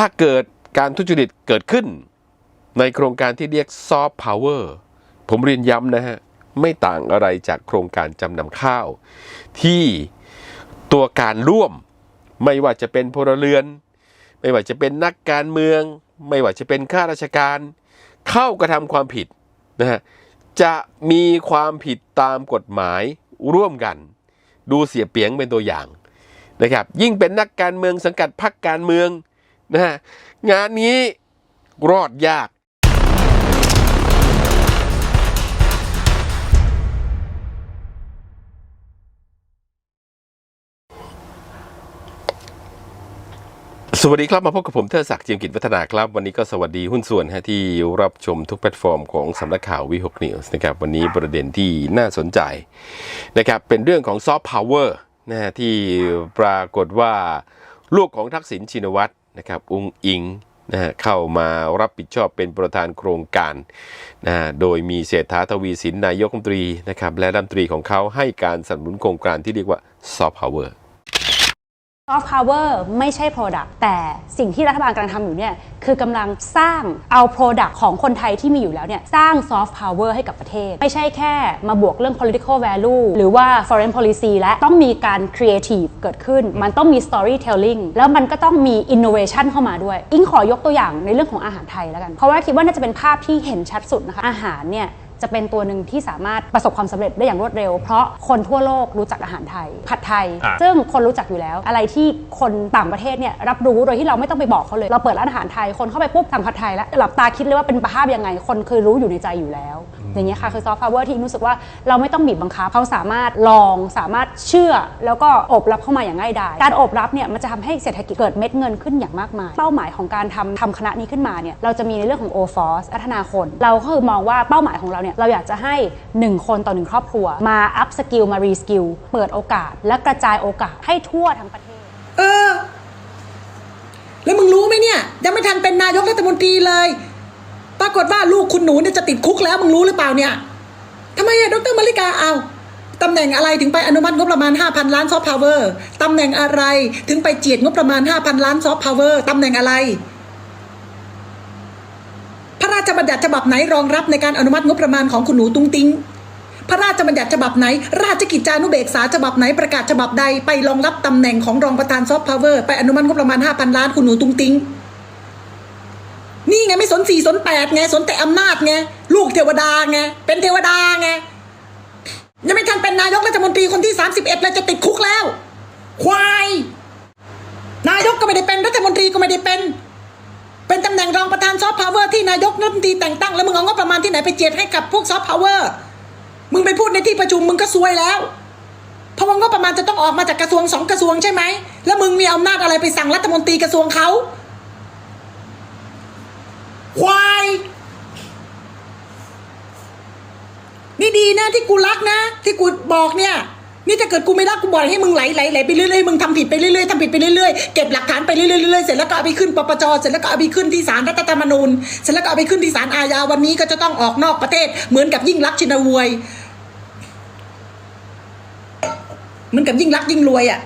ถ้าเกิดการทุจริตเกิดขึ้น ในโครงการที่เรียกซอฟต์พาวเวอร์ผมเรียนย้ำนะฮะ ไม่ต่างอะไรจากโครงการจำนำข้าว ที่ตัวการร่วม ไม่ว่าจะเป็นพลเรือน ไม่ว่าจะเป็นนักการเมือง ไม่ว่าจะเป็นข้าราชการ เข้ากระทำความผิดนะฮะจะมีความผิดตามกฎหมายร่วมกัน ดูเสียเปียงเป็นตัวอย่างนะครับยิ่งเป็นนักการเมืองสังกัดพรรคการเมือง นะฮะงานนี้รอดยาก สวัสดีครับมาพบกับผมเทอศักดิ์เจียมกิจวัฒนาครับ วันนี้ก็สวัสดีหุ้นส่วนฮะที่รับชมทุกแพลตฟอร์มของสำนักข่าววิหกนิวส์นะครับวันนี้ประเด็นที่น่าสนใจนะครับเป็นเรื่องของซอฟต์พาวเวอร์นะฮะที่ปรากฏว่าลูกของทักษิณชินวัตร นะครับอุงอิงนะฮะเข้ามารับผิดชอบเป็นประธานโครงการนะฮะโดยมีเศรษฐาทวีสินนายกรัฐมนตรีนะครับและรัฐมนตรีของเขาให้การสนับสนุนโครงการที่เรียกว่าซอฟต์พาวเวอร์ ซอฟต์พาวเวอร์ไม่ใช่ Product แต่สิ่งที่รัฐบาลกำลังทำอยู่เนี่ยคือกำลังสร้างเอา Product ของคนไทยที่มีอยู่แล้วเนี่ยสร้างซอฟต์พาวเวอร์ให้กับประเทศ ไม่ใช่แค่มาบวกเรื่อง political value หรือว่า foreign policy และต้องมีการ creative เกิดขึ้น มันต้องมี storytelling แล้วมันก็ต้องมี innovation เข้ามาด้วย อิงขอยกตัวอย่างในเรื่องของอาหารไทยแล้วกัน เพราะว่าคิดว่าน่าจะเป็นภาพที่เห็นชัดสุดนะคะอาหารเนี่ย จะเป็นตัวหนึ่งที่สามารถประสบความสำเร็จได้อย่างรวดเร็ว เพราะคนทั่วโลกรู้จักอาหารไทย ผัดไทยอะซึ่งคนรู้จักอยู่แล้ว อะไรที่คนต่างประเทศเนี่ยรับรู้โดยที่เราไม่ต้องไปบอกเขาเลย เราเปิดร้านอาหารไทยคนเข้าไปปุ๊บสั่งผัดไทยแล้วหลับตาคิดเลยว่าเป็นภาพยังไง คนเคยรู้อยู่ในใจอยู่แล้ว อย่างเงี้ยค่ะคือซอฟต์พาวเวอร์ที่รู้สึกว่าเราไม่ต้องบีบบังคับเขาสามารถลองสามารถเชื่อ แล้วก็โอบรับเข้ามาอย่างง่ายดายการโอบรับเนี่ยมันจะทำให้เศรษฐกิจเกิดเม็ดเงินขึ้นอย่างมากมาย เป้าหมายของการทำทำคณะนี้ขึ้นมาเนี่ยเราจะมีในเรื่องของ o f o r c e พัฒนาคน เราก็คือมองว่าเป้าหมายของเราเนี่ยเราอยากจะให้ 1 คนต่อหนึ่งครอบครัว มา up skill มา re skill เปิดโอกาส และกระจายโอกาสให้ทั่วทั้งประเทศ เออ แล้วมึงรู้ไหมเนี่ยยังไม่ทันเป็นนายกรัฐมนตรีเลย ปรากฏว่าลูกคุณหนูเนี่ยจะติดคุกแล้วมึงรู้หรือเปล่าเนี่ยทำไมอะดรมาริกาเอาตำแหน่งอะไรถึงไปอนุมัติงบประมาณ 5,000 ล้านซอฟต์พาวเวอร์ตำแหน่งอะไรถึงไปเจียดงบประมาณ 5,000 ล้านซอฟต์พาวเวอร์ตำแหน่งอะไร ระราชบัญญัติฉบับไหนรองรับในการอนุมัติงบประมาณของคุณหนูตุงติ้งพระราชบัญญัติฉบับไหน ราชกิจจานุเบกษาฉบับไหนประกาศฉบับใดไปรองรับตำแหน่งของรองประธานซอฟต์พาวเวอร์ไปอนุมัติงบประมาณ 5,000 ล้านคุณหนูตุงติ้งนี่ไงไม่สนสี่สนแปดไงสนแต่อำนาจไงลูกเทวดาไงเป็นเทวดาไงยังไม่ทันเป็นนายกรัฐมนตรีคนที่ 31เลยจะติดคุกแล้ว ควาย นายกก็ไม่ได้เป็นรัฐมนตรีก็ไม่ได้เป็น เป็นตำแหน่งรองประธานซอฟต์พาวเวอร์ที่นายกรัฐมนตรีแต่งตั้งแล้วมึงเอางบประมาณที่ไหนไปเจียดให้กับพวกซอฟต์พาวเวอร์มึงไปพูดในที่ประชุมมึงก็ซวยแล้ว เพราะว่างบประมาณจะต้องออกมาจากกระทรวงสองกระทรวงใช่ไหมแล้วมึงมีอำนาจอะไรไปสั่งรัฐมนตรีกระทรวงเขาควายนี่ดีนะที่กูรักนะ ที่กูบอกเนี่ย นี่ถ้าเกิดกูไม่รักกูบ่อกให้มึงไหลไหลไหลไปเรื่อยๆมึงทำผิดไปเรื่อยๆทำผิดไปเรื่อยๆเก็บหลักฐานไปเรื่อยๆเรื่อยๆเสร็จแล้วก็เอาไปขึ้นปปจเสร็จแล้วก็เอาไปขึ้นที่ศาลรัฐธรรมนูญเสร็จแล้วก็เอาไปขึ้นที่ศาลอาญาวันนี้ก็จะต้องออกนอกประเทศ เหมือนกับยิ่งรักชินววยเหมือนกับยิ่งรักยิ่งรวยอะ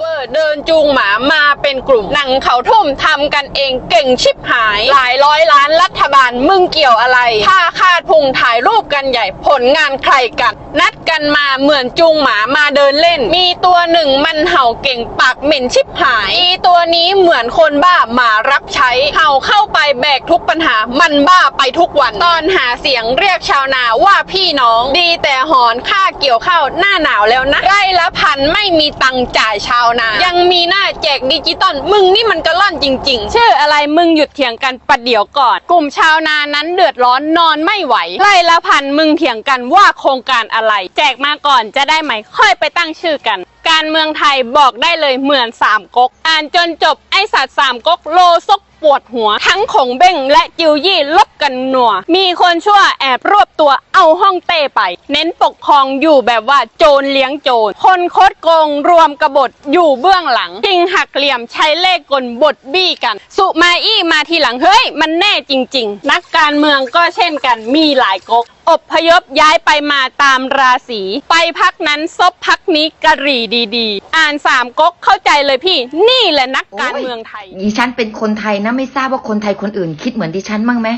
Power เดินจูงหมามาเป็นกลุ่มหนังเขาทุ่มทำกันเองเก่งชิบหาย หลายร้อยล้านรัฐบาลมึงเกี่ยวอะไรถ้าคาดพุงถ่ายรูปกันใหญ่ผลงานใครกัน นัดกันมาเหมือนจูงหมามาเดินเล่น มีตัวหนึ่งมันเห่าเก่งปากเหม็นชิบหายอีตัวนี้เหมือนคนบ้าหมารับใช้เห่าเข้าไปแบกทุกปัญหามันบ้าไปทุกวัน ตอนหาเสียงเรียกชาวนาว่าพี่น้อง ดีแต่หอนค่าเกี่ยวข้าวหน้าหนาวแล้วนะไร่ละพันไม่มีตังค์จ่ายชาวนายังมีหน้าแจกดิจิตอลมึงนี่มันกระล่อนจริง ๆ ชื่ออะไรมึงหยุดเถียงกันประเดี๋ยวก่อน กลุ่มชาวนานั้นเดือดร้อนนอนไม่ไหวไร่ละพันมึงเถียงกันว่าโครงการอะไร แจกมาก่อนจะได้ไหมค่อยไปตั้งชื่อกัน การเมืองไทยบอกได้เลยเหมือนสามก๊กอ่านจนจบไอสัตว์สามก๊กโลซก ปวดหัว ทั้งของเบ้งและจิวยี่ลบกันหนัว มีคนชั่วแอบรวบตัวเอาห้องเต้ไป เน้นปกครองอยู่แบบว่าโจรเลี้ยงโจร คนคดโกงรวมกบฏอยู่เบื้องหลังจริงหักเหลี่ยมใช้เลขกลบทบี้กัน สุมาอี้มาทีหลังเฮ้ย มันแน่จริง ๆ นักการเมืองก็เช่นกันมีหลายก๊ก อบพยพย้ายไปมาตามราศีไปพักนั้นซบพักนี้กะหรี่ดีๆ อ่านสามก๊กเข้าใจเลยพี่ นี่แหละนักการเมืองไทย ดิฉันเป็นคนไทยนะไม่ทราบว่าคนไทยคนอื่นคิดเหมือนดิฉันบ้างไหม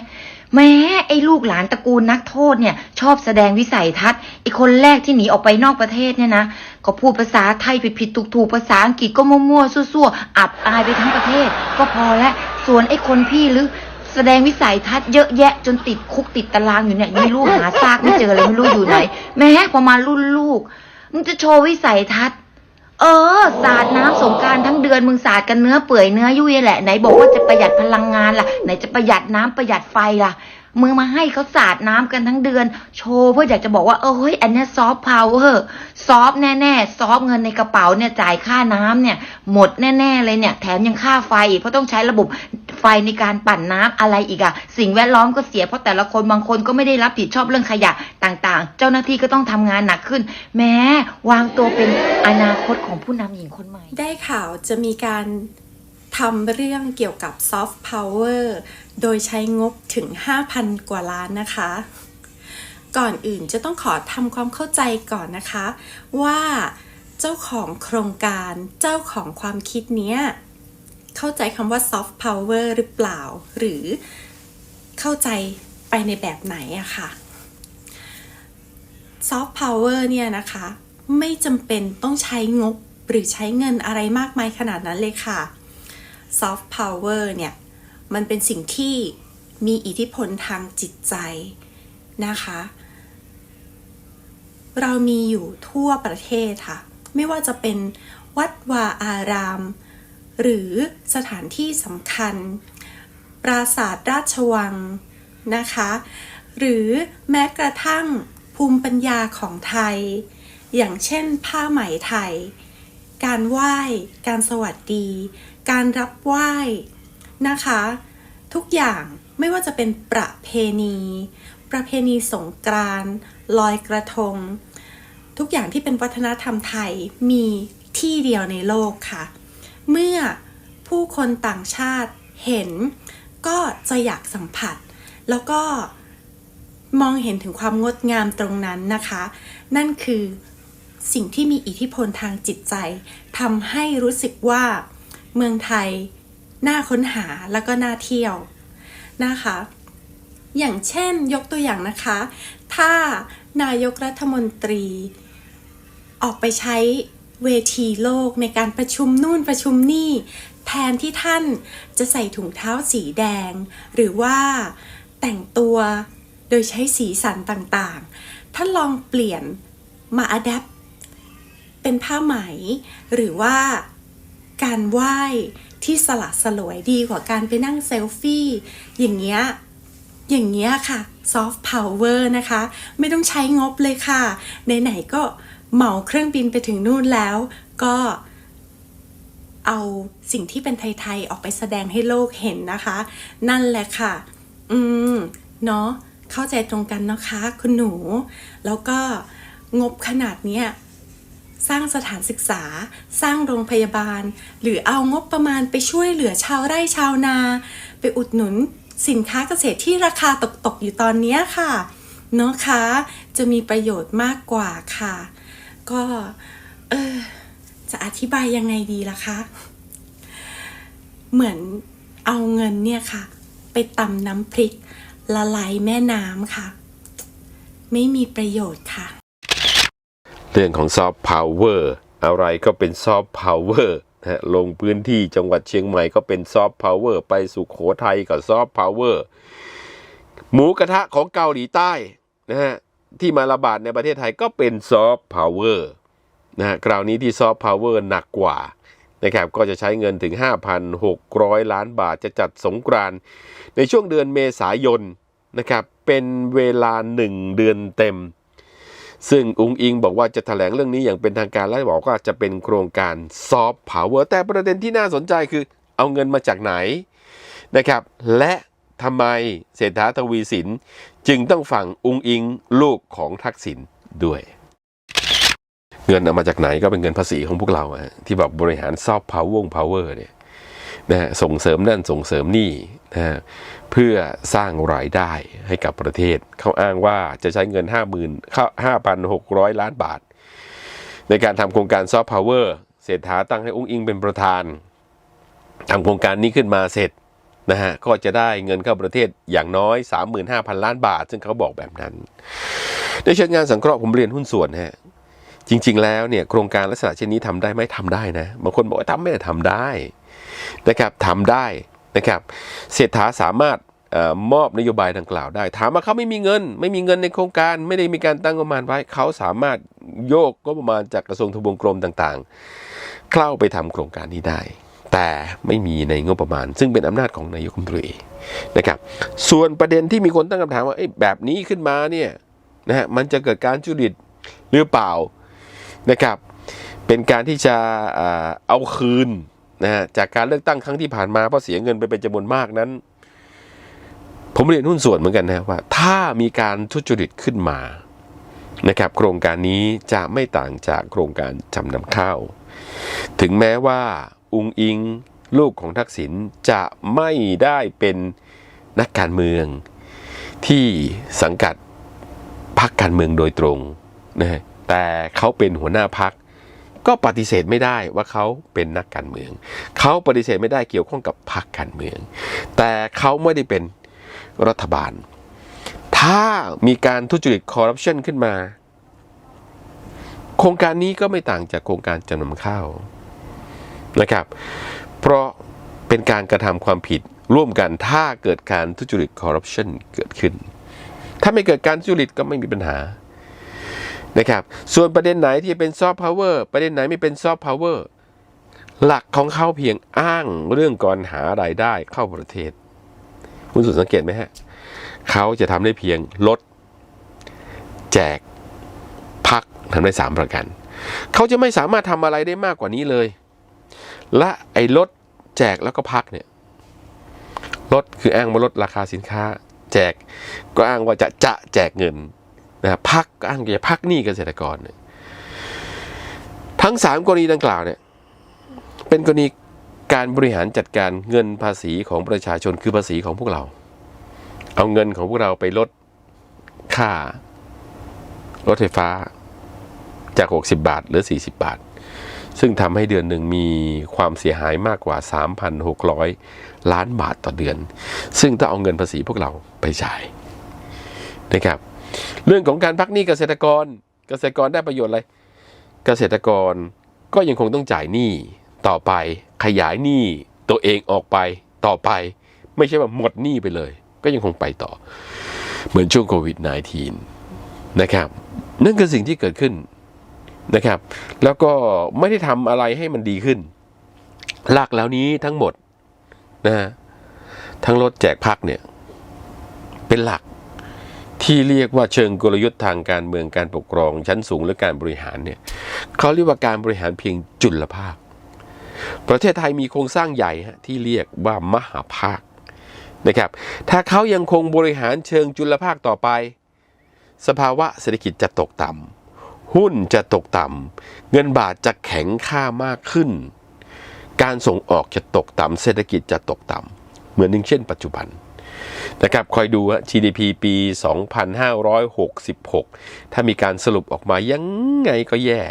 แม้ไอ้ลูกหลานตระกูลนักโทษเนี่ยชอบแสดงวิสัยทัศน์ไอ้คนแรกที่หนีออกไปนอกประเทศเนี่ยนะก็พูดภาษาไทยผิดๆถูกๆภาษาอังกฤษก็มั่วๆซั่วๆอับอายไปทั้งประเทศ ก็พอแล้วส่วนไอ้คนพี่หรือ แสดงวิสัยทัศน์เยอะแยะจนติดคุกติดตารางอยู่เนี่ยไม่รู้หาซากไม่เจอเลยไม่รู้อยู่ไหน แม้พอมารุ่นลูกมึงจะโชว์วิสัยทัศน์ เออ สาดน้ำสงการทั้งเดือนมึงสาดกันเนื้อเปื่อยเนื้อยุ่ยแหละไหนบอกว่าจะประหยัดพลังงานล่ะ ไหนจะประหยัดน้ำประหยัดไฟล่ะ มึงมาให้เขาสาดน้ำกันทั้งเดือน โชว์เพื่ออยากจะบอกว่าเออเฮ้ยอันนี้ซอฟต์พาวเวอร์ซอฟแน่ๆซอฟเงินในกระเป๋าเนี่ยจ่ายค่าน้ำเนี่ย หมดแน่ ๆ เลยเนี่ย แถมยังค่าไฟอีกเพราะต้องใช้ระบบไฟในการปั่นน้ำอะไรอีกอะสิ่งแวดล้อมก็เสียเพราะแต่ละคนบางคนก็ไม่ได้รับผิดชอบเรื่องขยะต่างๆ เจ้าหน้าที่ก็ต้องทำงานหนักขึ้น แม้วางตัวเป็นอนาคตของผู้นำหญิงคนใหม่ ได้ข่าวจะมีการ ทำเรื่องเกี่ยวกับซอฟต์พาวเวอร์โดยใช้งบถึง 5,000 กว่าล้านนะคะ ก่อนอื่นจะต้องขอทำความเข้าใจก่อนนะคะ ว่าเจ้าของโครงการเจ้าของความคิดเนี้ย เข้าใจคำว่าซอฟต์พาวเวอร์หรือเปล่า หรือเข้าใจไปในแบบไหนอะค่ะซอฟต์พาวเวอร์เนี่ยนะคะ ไม่จำเป็นต้องใช้งบหรือใช้เงินอะไรมากมายขนาดนั้นเลยค่ะ ซอฟต์พาวเวอร์เนี่ย มันเป็นสิ่งที่มีอิทธิพลทางจิตใจนะคะ เรามีอยู่ทั่วประเทศค่ะ ไม่ว่าจะเป็นวัดวาอาราม หรือสถานที่สำคัญ ปราสาทราชวังนะคะ หรือแม้กระทั่งภูมิปัญญาของไทย อย่างเช่นผ้าไหมไทย การไหว้ การสวัสดี การรับไหว้นะคะ ทุกอย่างไม่ว่าจะเป็นประเพณี ประเพณีสงกรานต์ลอยกระทง ทุกอย่างที่เป็นวัฒนธรรมไทยมีที่เดียวในโลกค่ะ เมื่อผู้คนต่างชาติเห็นก็จะอยากสัมผัส แล้วก็มองเห็นถึงความงดงามตรงนั้นนะคะ นั่นคือสิ่งที่มีอิทธิพลทางจิตใจทำให้รู้สึกว่า เมืองไทย น่าค้นหาแล้วก็น่าเที่ยวนะคะ อย่างเช่นยกตัวอย่างนะคะ ถ้านายกรัฐมนตรี ออกไปใช้เวทีโลกในการประชุมนู่นประชุมนี่ แทนที่ท่านจะใส่ถุงเท้าสีแดง หรือว่าแต่งตัวโดยใช้สีสันต่างๆ ท่านลองเปลี่ยนมาอัดแอปเป็นผ้าไหม หรือว่า การไหว้ที่สละสลวยดีกว่าการไปนั่งเซลฟี่อย่างเงี้ยอย่างเงี้ยค่ะซอฟต์พาวเวอร์นะคะ ไม่ต้องใช้งบเลยค่ะ ไหนๆก็เหมาเครื่องบินไปถึงนู่นแล้ว ก็เอาสิ่งที่เป็นไทย ๆ ออกไปแสดงให้โลกเห็นนะคะ นั่นแหละค่ะ อืม เนาะเข้าใจตรงกันนะคะ คุณหนู แล้วก็งบขนาดเนี้ย สร้างสถานศึกษา สร้างโรงพยาบาล หรือเอางบประมาณไปช่วยเหลือชาวไร่ชาวนา ไปอุดหนุนสินค้าเกษตรที่ราคาตกๆอยู่ตอนนี้ค่ะ เนาะคะจะมีประโยชน์มากกว่าค่ะ ก็เออจะอธิบายยังไงดีล่ะคะ เหมือนเอาเงินเนี่ยค่ะ ไปตำน้ำพริกละลายแม่น้ำค่ะ ไม่มีประโยชน์ค่ะ เรื่องของซอฟต์พาวเวอร์อะไรก็เป็นซอฟต์พาวเวอร์นะลงพื้นที่จังหวัดเชียงใหม่ก็เป็นซอฟต์พาวเวอร์ไปสุขโขทัยก็ซอฟต์พาวเวอร์หมูกระทะของเกาหลีใต้นะฮะที่มาระบาดในประเทศไทยก็เป็นซอฟต์พาวเวอร์นะฮะคราวนี้ที่ซอฟต์พาวเวอร์หนักกว่านะครับก็จะใช้เงินถึง 5,600 ล้านบาทจะจัดสงกรานในช่วงเดือนเมษายนนะครับเป็นเวลา 1 เดือนเต็ม ซึ่งอุงอิงบอกว่าจะถแถลงเรื่องนี้อย่างเป็นทางการและบอกว่าจะเป็นโครงการซอฟต์พาวเวอร์แต่ประเด็นที่น่าสนใจคือเอาเงินมาจากไหนนะครับ และทำไมเศรษฐาทวีสิน จึงต้องฝั่งอุงอิงลูกของทักษิณด้วย เงินเอามาจากไหนก็เป็นเงินภาษีของพวกเราที่แบบบริหารซอฟต์พาวเวอร์พาวเวอร์เนี่ย นะส่งเสริมนั่นส่งเสริมนี่นะเพื่อสร้างรายได้ให้กับประเทศ เขาอ้างว่าจะใช้เงิน 5 0 0 0 0 5,600 ล้านบาท ในการทำโครงการซอฟต์พาวเวอร์เศรษฐาตั้งให้อุ้งอิงเป็นประธานทำโครงการนี้ขึ้นมาเสร็จนะฮะก็จะได้เงินเข้าประเทศอย่างน้อย 35,000 ล้านบาท ซึ่งเขาบอกแบบนั้น ในเชิงงานสังเคราะห์ผมเรียนหุ้นส่วนฮะจริง ๆ แล้วเนี่ยโครงการลักษณะเช่นนี้ทำได้ไหมทำได้นะบางคนบอกว่าทำไม่ได้ทำได้ นะครับทำได้นะครับเศรษฐาสามารถออมอบนโยบายดังกล่าวได้ ถามว่าเขาไม่มีเงิน ไม่มีเงินในโครงการ ไม่ได้มีการตั้งงบประมาณไว้ เขาสามารถโยกงบประมาณจากกระทรวงทบวงกรมต่างๆ เข้าไปทำโครงการนี้ได้ แต่ไม่มีในงบประมาณ ซึ่งเป็นอำนาจของนายกรัฐมนตรีนะครับ ส่วนประเด็นที่มีคนตั้งคำถามว่าแบบนี้ขึ้นมาเนี่ยนะฮะมันจะเกิดการจุริตหรือเปล่านะครับ เป็นการที่จะเอาคืน นะฮะจากการเลือกตั้งครั้งที่ผ่านมาเพราะเสียเงินไปเป็นจำนวนมากนั้น ผมเรียนหุ้นส่วนเหมือนกันนะว่า ถ้ามีการทุจริตขึ้นมานะครับ โครงการนี้จะไม่ต่างจากโครงการจำนำข้าว ถึงแม้ว่าอุงอิงลูกของทักษิณจะไม่ได้เป็นนักการเมืองที่สังกัดพรรคการเมืองโดยตรงนะฮะแต่เขาเป็นหัวหน้าพัก ก็ปฏิเสธไม่ได้ว่าเขาเป็นนักการเมือง เขาปฏิเสธไม่ได้เกี่ยวข้องกับพรรคการเมือง แต่เขาไม่ได้เป็นรัฐบาล ถ้ามีการทุจริตคอร์รัปชันขึ้นมา โครงการนี้ก็ไม่ต่างจากโครงการจำนำข้าวนะครับ เพราะเป็นการกระทำความผิดร่วมกันถ้าเกิดการทุจริตคอร์รัปชันเกิดขึ้น ถ้าไม่เกิดการทุจริตก็ไม่มีปัญหา นะครับส่วนประเด็นไหนที่เป็นซอฟต์พาวเวอร์ประเด็นไหนไม่เป็นซอฟต์พาวเวอร์หลักของเขาเพียงอ้างเรื่องการหารายได้เข้าประเทศ คุณสุดสังเกตไหมฮะเขาจะทำได้เพียงลด แจก พักทำได้สามประการเขาจะไม่สามารถทำอะไรได้มากกว่านี้เลย และไอ้ลดแจกแล้วก็พักเนี่ยลดคืออ้างว่าลดราคาสินค้า แจกก็อ้างว่าจะจะแจกเงิน นะพักก็อ้างว่าจะพักหนี้เกษตรกรเนี่ยทั้งสามกรณีดังกล่าวเนี่ยเป็นกรณีการบริหารจัดการเงินภาษีของประชาชนคือภาษีของพวกเรา เอาเงินของพวกเราไปลดค่ารถไฟฟ้าจาก 60 บาท หรือ 40 บาท ซึ่งทำให้เดือนหนึ่งมีความเสียหายมากกว่า 3,600 ล้านบาทต่อเดือน ซึ่งต้องเอาเงินภาษีพวกเราไปจ่ายนะครับ เรื่องของการพักหนี้เกษตรกร เกษตรกรได้ประโยชน์อะไร เกษตรกรก็ยังคงต้องจ่ายหนี้ต่อไปขยายหนี้ตัวเองออกไปต่อไป ไม่ใช่ว่าหมดหนี้ไปเลย ก็ยังคงไปต่อ เหมือนช่วงโควิด -19 นะครับ นั่นคือสิ่งที่เกิดขึ้นนะครับ แล้วก็ไม่ได้ทำอะไรให้มันดีขึ้น หลักแล้วนี้ทั้งหมดนะฮะทั้งรถแจกพักเนี่ย เป็นหลัก ที่เรียกว่าเชิงกลยุทธ์ทางการเมืองการปกครองชั้นสูงและการบริหารเนี่ยเขาเรียกว่าการบริหารเพียงจุลภาค ประเทศไทยมีโครงสร้างใหญ่ฮะที่เรียกว่ามหาภาคนะครับ ถ้าเขายังคงบริหารเชิงจุลภาคต่อไป สภาวะเศรษฐกิจจะตกต่ำหุ้นจะตกต่ำเงินบาทจะแข็งค่ามากขึ้น การส่งออกจะตกต่ำเศรษฐกิจจะตกต่ำเหมือนหนึ่งเช่น ปัจจุบัน นะครับคอยดูฮะ GDP ปี 2566 ถ้ามีการสรุปออกมายังไงก็แย่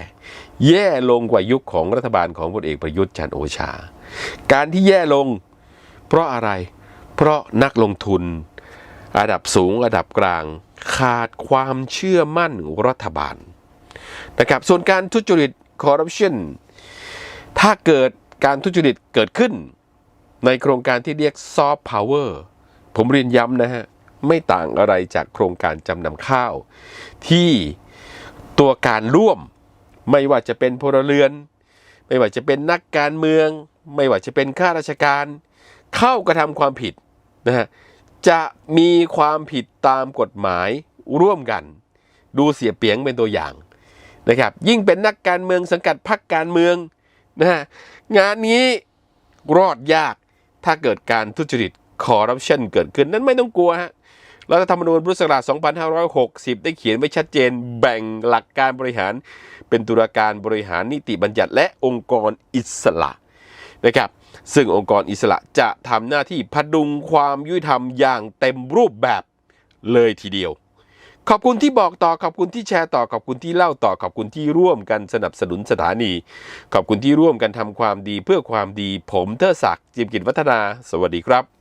แย่ลงกว่ายุคของรัฐบาลของพลเอกประยุทธ์จันโอชา การที่แย่ลง เพราะอะไร เพราะนักลงทุน ระดับสูงระดับกลาง ขาดความเชื่อมั่นรัฐบาลนะครับส่วนการทุจริตคอร์รัปชันถ้าเกิดการทุจริตเกิดขึ้น ในโครงการที่เรียกซอฟต์พาวเวอร์ ผมเรียนย้ำนะฮะ ไม่ต่างอะไรจากโครงการจำนำข้าว ที่ตัวการร่วม ไม่ว่าจะเป็นพลเรือน ไม่ว่าจะเป็นนักการเมือง ไม่ว่าจะเป็นข้าราชการ เข้ากระทำความผิดนะฮะจะมีความผิดตามกฎหมายร่วมกัน ดูเสียเปียงเป็นตัวอย่างนะครับยิ่งเป็นนักการเมืองสังกัดพรรคการเมืองนะฮะงานนี้รอดยากถ้าเกิดการทุจริต คอร์รัปชันเกิดขึ้นนั้นไม่ต้องกลัวฮะรัฐธรรมนูญพุทธศักราช 2560 ได้เขียนไว้ชัดเจนแบ่งหลักการบริหาร เป็นตุลาการบริหารนิติบัญญัติ และองค์กรอิสระนะครับ ซึ่งองค์กรอิสระจะทำหน้าที่พดุงความยุติธรรมอย่างเต็มรูปแบบเลยทีเดียว ขอบคุณที่บอกต่อ ขอบคุณที่แชร์ต่อ ขอบคุณที่เล่าต่อ ขอบคุณที่ร่วมกันสนับสนุนสถานี ขอบคุณที่ร่วมกันทำความดีเพื่อความดี ผมเทอศักดิ์จิมกิจวัฒนา สวัสดีครับ